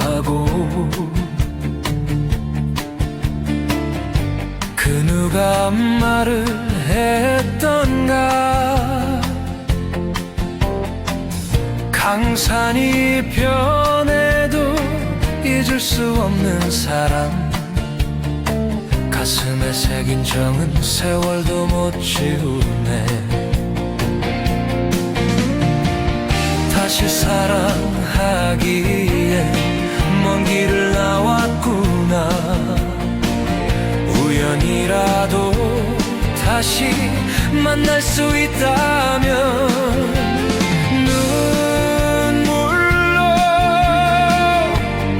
하고 그 누가 말을 했던가? 강산이 변해도 잊을 수 없는 사람 가슴에 새긴 정은 세월도 못 지우네. 다시 사랑하기에 먼 길을 나왔구나. 우연이라도 다시 만날 수 있다면 눈물로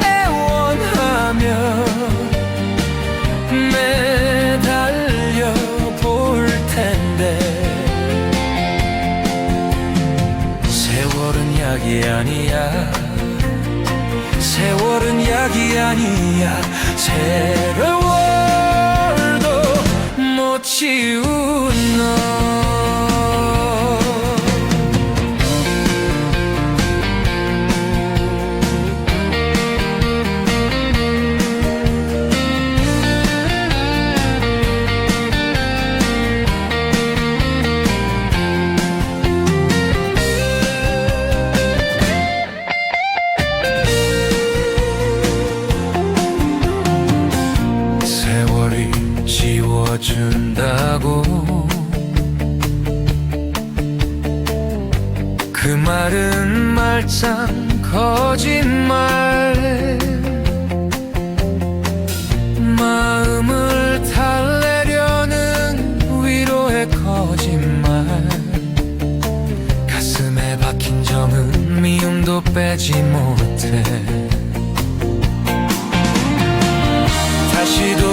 애원하며 매달려 볼 텐데. 세월은 약이 아니야 아니야. 세월도 못 지운 너 그 말은 말짱 거짓말. 마음을 달래려는 위로의 거짓말. 가슴에 박힌 정은 미움도 빼지 못해. 다시 돌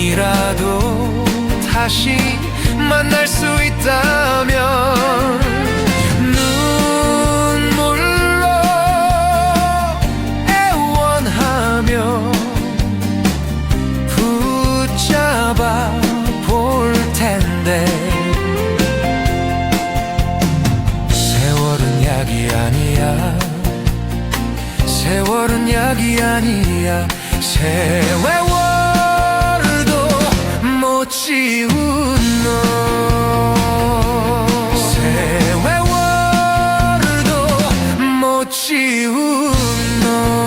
이라도 다시 만날 수 있다면 눈물로 애원하며 붙잡아 볼 텐데 세월은 약이 아니야. 세월은 약이 아니야. 세월도 못 지운 너. 세월도 못 지운 너.